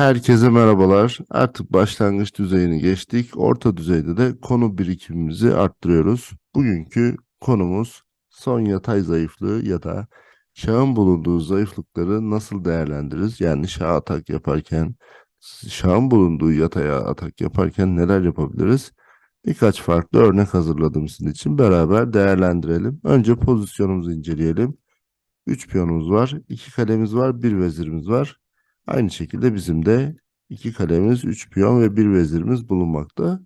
Herkese merhabalar. Artık başlangıç düzeyini geçtik. Orta düzeyde de konu birikimimizi arttırıyoruz. Bugünkü konumuz son yatay zayıflığı ya da şahın bulunduğu zayıflıkları nasıl değerlendiririz? Yani şah atak yaparken, şahın bulunduğu yataya atak yaparken neler yapabiliriz? Birkaç farklı örnek hazırladım sizin için. Beraber değerlendirelim. Önce pozisyonumuzu inceleyelim. 3 piyonumuz var, 2 kalemiz var, 1 vezirimiz var. Aynı şekilde bizim de 2 kalemiz, 3 piyon ve 1 vezirimiz bulunmakta.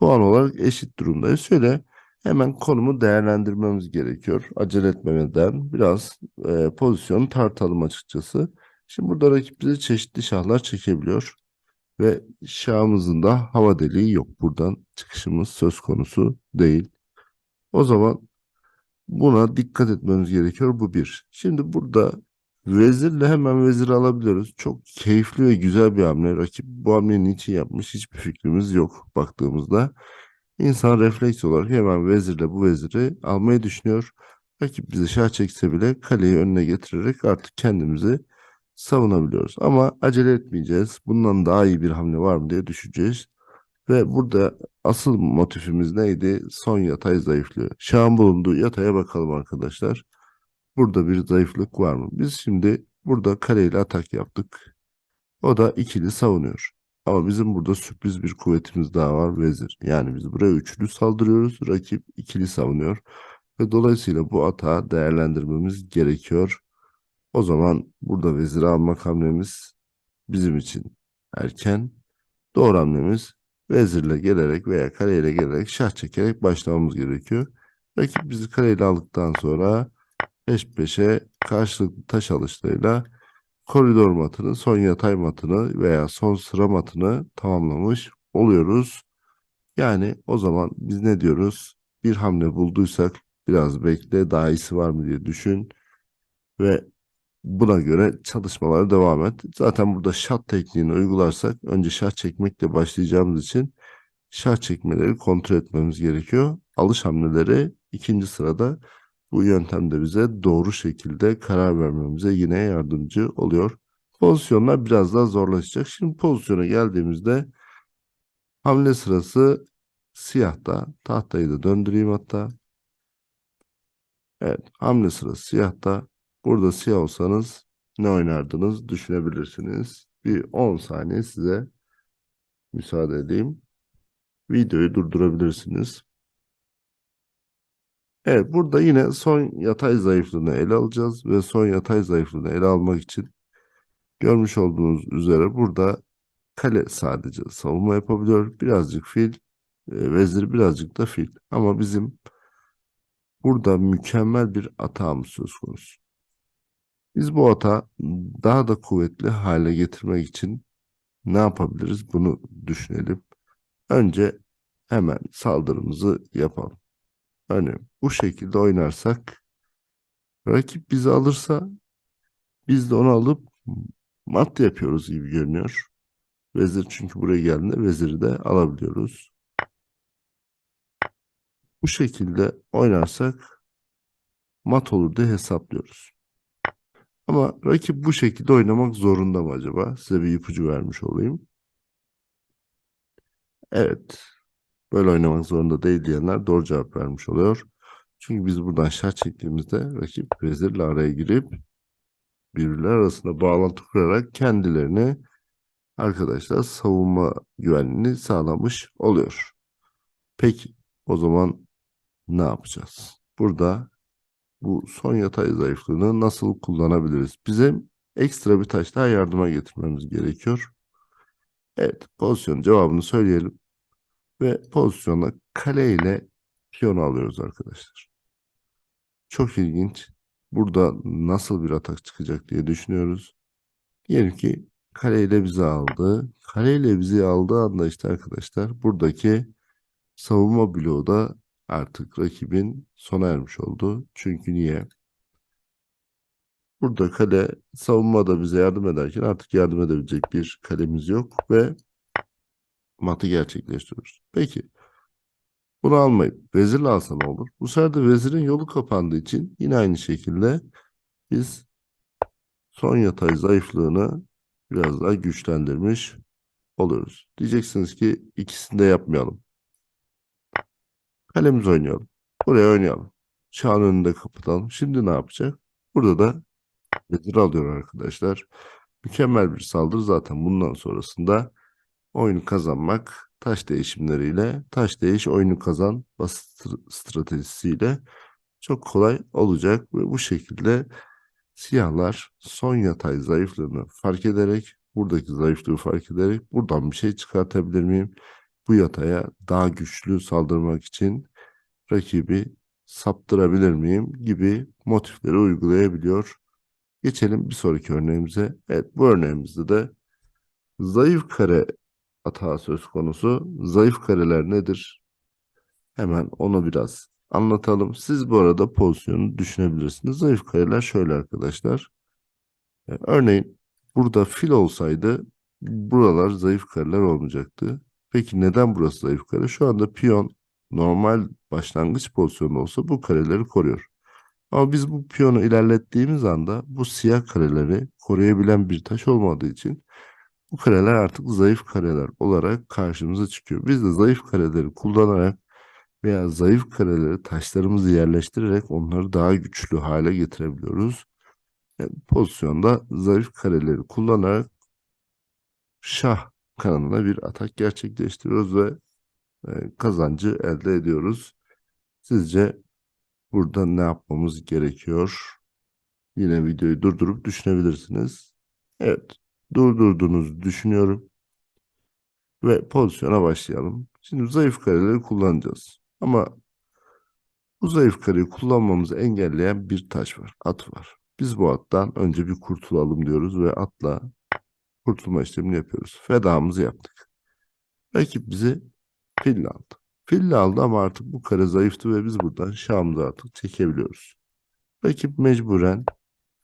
Puan olarak eşit durumdayız. Şöyle hemen konumu değerlendirmemiz gerekiyor. Acele etmeden biraz e, pozisyonu tartalım açıkçası. Şimdi burada rakip bize çeşitli şahlar çekebiliyor. Ve şahımızın da hava deliği yok. Buradan çıkışımız söz konusu değil. O zaman buna dikkat etmemiz gerekiyor. Bu bir. Şimdi burada vezirle hemen vezir alabiliyoruz. Çok keyifli ve güzel bir hamle. Rakip bu hamleyi niçin yapmış hiçbir fikrimiz yok baktığımızda. İnsan refleks olarak hemen vezirle bu veziri almayı düşünüyor. Rakip bize şah çekse bile kaleyi önüne getirerek artık kendimizi savunabiliyoruz. Ama acele etmeyeceğiz. Bundan daha iyi bir hamle var mı diye düşüneceğiz. Ve burada asıl motifimiz neydi? Son yatay zayıflığı. Şahın bulunduğu yataya bakalım arkadaşlar. Burada bir zayıflık var mı? Biz şimdi burada kareyle atak yaptık. O da ikili savunuyor. Ama bizim burada sürpriz bir kuvvetimiz daha var vezir. Yani biz buraya üçlü saldırıyoruz. Rakip ikili savunuyor. Ve dolayısıyla bu atağı değerlendirmemiz gerekiyor. O zaman burada vezir almak hamlemiz bizim için erken. Doğru hamlemiz vezirle gelerek veya kareyle gelerek şah çekerek başlamamız gerekiyor. Rakip bizi kareyle aldıktan sonra peş peşe karşılıklı taş alışlarıyla koridor matını, son yatay matını veya son sıra matını tamamlamış oluyoruz. Yani o zaman biz ne diyoruz? Bir hamle bulduysak biraz bekle daha iyisi var mı diye düşün ve buna göre çalışmalara devam et. Zaten burada şah tekniğini uygularsak önce şah çekmekle başlayacağımız için şah çekmeleri kontrol etmemiz gerekiyor. Alış hamleleri ikinci sırada bu yöntem de bize doğru şekilde karar vermemize yine yardımcı oluyor. Pozisyonlar biraz daha zorlaşacak. Şimdi pozisyona geldiğimizde hamle sırası siyahta. Tahtayı da döndüreyim hatta. Evet hamle sırası siyahta. Burada siyah olsanız ne oynardınız düşünebilirsiniz. Bir 10 saniye size müsaade edeyim. Videoyu durdurabilirsiniz. Evet burada yine son yatay zayıflığını ele alacağız ve son yatay zayıflığını ele almak için görmüş olduğunuz üzere burada kale sadece savunma yapabiliyor. Birazcık fil, e, vezir birazcık da fil. Ama bizim burada mükemmel bir atağımız söz konusu. Biz bu ata daha da kuvvetli hale getirmek için ne yapabiliriz bunu düşünelim. Önce hemen saldırımızı yapalım. Hani bu şekilde oynarsak rakip bizi alırsa biz de onu alıp mat yapıyoruz gibi görünüyor. Vezir çünkü buraya geldiğinde veziri de alabiliyoruz. Bu şekilde oynarsak mat olur diye hesaplıyoruz. Ama rakip bu şekilde oynamak zorunda mı acaba? Size bir ipucu vermiş olayım. Evet. Böyle oynamak zorunda değil diyenler doğru cevap vermiş oluyor. Çünkü biz buradan şah çektiğimizde rakip vezirle araya girip birbirler arasında bağlantı kurarak kendilerini arkadaşlar savunma güvenliğini sağlamış oluyor. Peki o zaman ne yapacağız? Burada bu son yatay zayıflığını nasıl kullanabiliriz? Bize ekstra bir taş daha yardıma getirmemiz gerekiyor. Evet pozisyon cevabını söyleyelim. Ve pozisyona kale ile piyonu alıyoruz arkadaşlar. Çok ilginç. Burada nasıl bir atak çıkacak diye düşünüyoruz. Diyelim ki kale ile bizi aldı. Kale ile bizi aldığı anda işte arkadaşlar buradaki savunma bloğu da artık rakibin sona ermiş oldu. Çünkü niye? Burada kale savunmada bize yardım ederken artık yardım edebilecek bir kalemiz yok ve matı gerçekleştiriyoruz. Peki bunu almayıp vezirle alsa ne olur? Bu sefer de vezirin yolu kapandığı için yine aynı şekilde biz son yatay zayıflığını biraz daha güçlendirmiş oluyoruz. Diyeceksiniz ki ikisini de yapmayalım. Kalemiz oynayalım. Buraya oynayalım. Şahın önünde kapatalım. Şimdi ne yapacak? Burada da vezir alıyor arkadaşlar. Mükemmel bir saldırı zaten bundan sonrasında oyunu kazanmak taş değişimleriyle, taş değiş oyunu kazan basit stratejisiyle çok kolay olacak ve bu şekilde siyahlar son yatay zayıflığını fark ederek, buradaki zayıflığı fark ederek buradan bir şey çıkartabilir miyim? Bu yataya daha güçlü saldırmak için rakibi saptırabilir miyim gibi motifleri uygulayabiliyor. Geçelim bir sonraki örneğimize. Evet bu örneğimizde de zayıf kare hata söz konusu. Zayıf kareler nedir? Hemen onu biraz anlatalım. Siz bu arada pozisyonu düşünebilirsiniz. Zayıf kareler şöyle arkadaşlar. E, örneğin burada fil olsaydı buralar zayıf kareler olmayacaktı. Peki neden burası zayıf kare? Şu anda piyon normal başlangıç pozisyonunda olsa bu kareleri koruyor. Ama biz bu piyonu ilerlettiğimiz anda bu siyah kareleri koruyabilen bir taş olmadığı için bu kareler artık zayıf kareler olarak karşımıza çıkıyor. Biz de zayıf kareleri kullanarak veya zayıf kareleri taşlarımızı yerleştirerek onları daha güçlü hale getirebiliyoruz. Yani pozisyonda zayıf kareleri kullanarak şah kanalına bir atak gerçekleştiriyoruz ve e, kazancı elde ediyoruz. Sizce burada ne yapmamız gerekiyor? Yine videoyu durdurup düşünebilirsiniz. Evet, durdurduğunuzu düşünüyorum. Ve pozisyona başlayalım. Şimdi zayıf kareleri kullanacağız. Ama bu zayıf kareyi kullanmamızı engelleyen bir taş var. At var. Biz bu attan önce bir kurtulalım diyoruz ve atla kurtulma işlemini yapıyoruz. Fedamızı yaptık. Rakip bizi fille aldı. Fille aldı ama artık bu kare zayıftı ve biz buradan şahımızı artık çekebiliyoruz. Rakip mecburen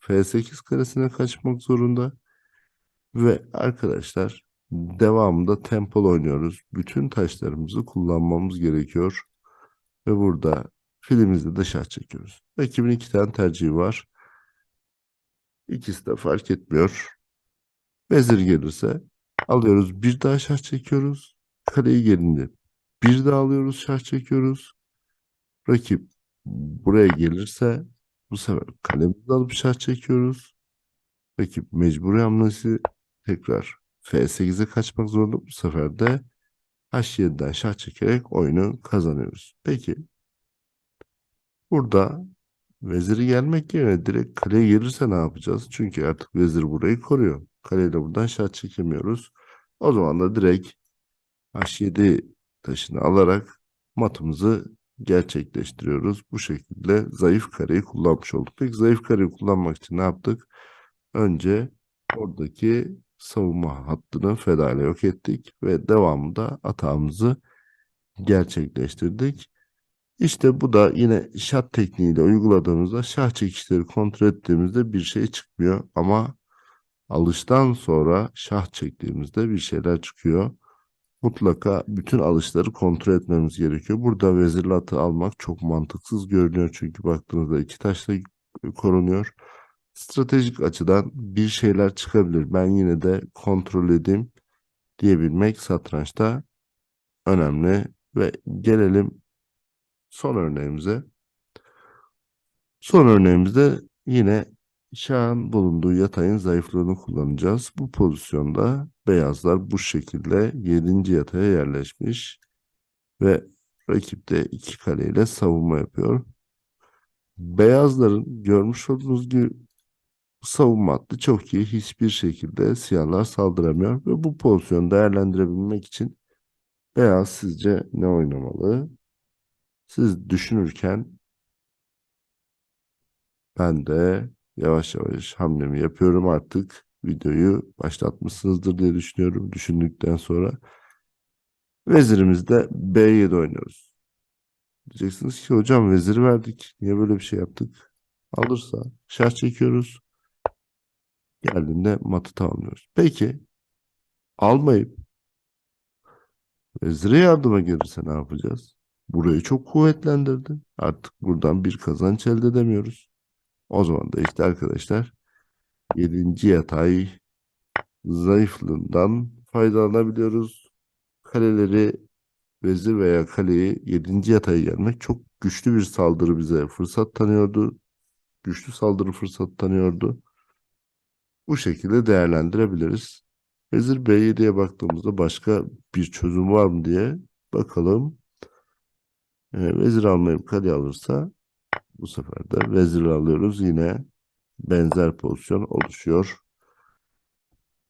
F8 karesine kaçmak zorunda. Ve arkadaşlar devamında tempol oynuyoruz. Bütün taşlarımızı kullanmamız gerekiyor. Ve burada filimizde de şah çekiyoruz. Rakibin iki tane tercihi var. İkisi de fark etmiyor. Vezir gelirse alıyoruz. Bir daha şah çekiyoruz. Kaleyi gelince bir daha alıyoruz. Şah çekiyoruz. Rakip buraya gelirse bu sefer kalemizi alıp şah çekiyoruz. Rakip mecburi hamlesi tekrar F8'e kaçmak zorunda. Bu sefer de H7'den şah çekerek oyunu kazanıyoruz. Peki burada veziri gelmek yerine direkt kaleye gelirse ne yapacağız? Çünkü artık vezir burayı koruyor. Kaleyle buradan şah çekemiyoruz. O zaman da direkt H7 taşını alarak matımızı gerçekleştiriyoruz. Bu şekilde zayıf kareyi kullanmış olduk. Peki zayıf kareyi kullanmak için ne yaptık? Önce oradaki savunma hattını feda ile yok ettik ve devamında atağımızı gerçekleştirdik. İşte bu da yine şah tekniğiyle uyguladığımızda şah çekişleri kontrol ettiğimizde bir şey çıkmıyor ama alıştan sonra şah çektiğimizde bir şeyler çıkıyor. Mutlaka bütün alışları kontrol etmemiz gerekiyor. Burada vezirli atı almak çok mantıksız görünüyor çünkü baktığınızda iki taşla korunuyor stratejik açıdan bir şeyler çıkabilir. Ben yine de kontrol edeyim diyebilmek satrançta önemli. Ve gelelim son örneğimize. Son örneğimizde yine şahın bulunduğu yatayın zayıflığını kullanacağız. Bu pozisyonda beyazlar bu şekilde 7. yataya yerleşmiş ve rakip de iki kaleyle savunma yapıyor. Beyazların görmüş olduğunuz gibi savunma hattı çok iyi. Hiçbir şekilde siyahlar saldıramıyor. Ve bu pozisyonu değerlendirebilmek için beyaz sizce ne oynamalı? Siz düşünürken ben de yavaş yavaş hamlemi yapıyorum artık. Videoyu başlatmışsınızdır diye düşünüyorum. Düşündükten sonra vezirimizde B7 oynuyoruz. Diyeceksiniz ki hocam veziri verdik. Niye böyle bir şey yaptık? Alırsa şah çekiyoruz. Geldiğinde matı tamamlıyoruz. Peki almayıp vezire yardıma gelirse ne yapacağız? Burayı çok kuvvetlendirdi. Artık buradan bir kazanç elde edemiyoruz. O zaman da işte arkadaşlar 7. yatay zayıflığından faydalanabiliyoruz. Kaleleri vezir veya kaleyi 7. yataya gelmek çok güçlü bir saldırı bize fırsat tanıyordu. Güçlü saldırı fırsat tanıyordu. Bu şekilde değerlendirebiliriz. Vezir B7'ye baktığımızda başka bir çözüm var mı diye bakalım. Ee, vezir almayıp kale alırsa bu sefer de vezir alıyoruz. Yine benzer pozisyon oluşuyor.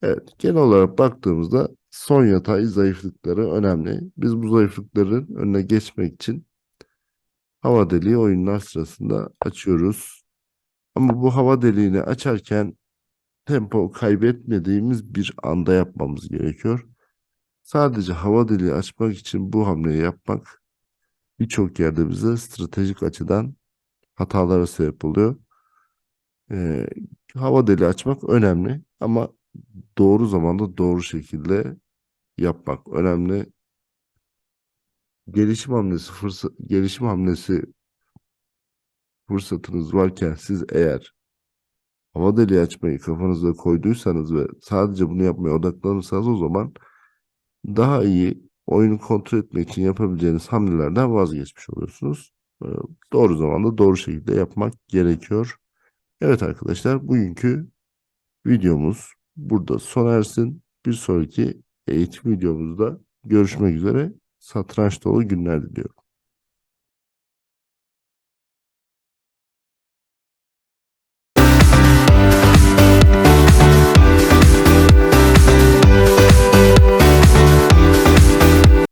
Evet, genel olarak baktığımızda son yatay zayıflıkları önemli. Biz bu zayıflıkların önüne geçmek için hava deliği oyunlar sırasında açıyoruz. Ama bu hava deliğini açarken tempo kaybetmediğimiz bir anda yapmamız gerekiyor. Sadece hava deliği açmak için bu hamleyi yapmak birçok yerde bize stratejik açıdan hatalara sebep oluyor. Ee, hava deliği açmak önemli ama doğru zamanda doğru şekilde yapmak önemli. Gelişim hamlesi fırsat gelişim hamlesi fırsatınız varken siz eğer hava deliği açmayı kafanıza koyduysanız ve sadece bunu yapmaya odaklanırsanız o zaman daha iyi oyunu kontrol etmek için yapabileceğiniz hamlelerden vazgeçmiş oluyorsunuz. Ee, Doğru zamanda doğru şekilde yapmak gerekiyor. Evet arkadaşlar bugünkü videomuz burada sona ersin. Bir sonraki eğitim videomuzda görüşmek üzere. Satranç dolu günler diliyorum.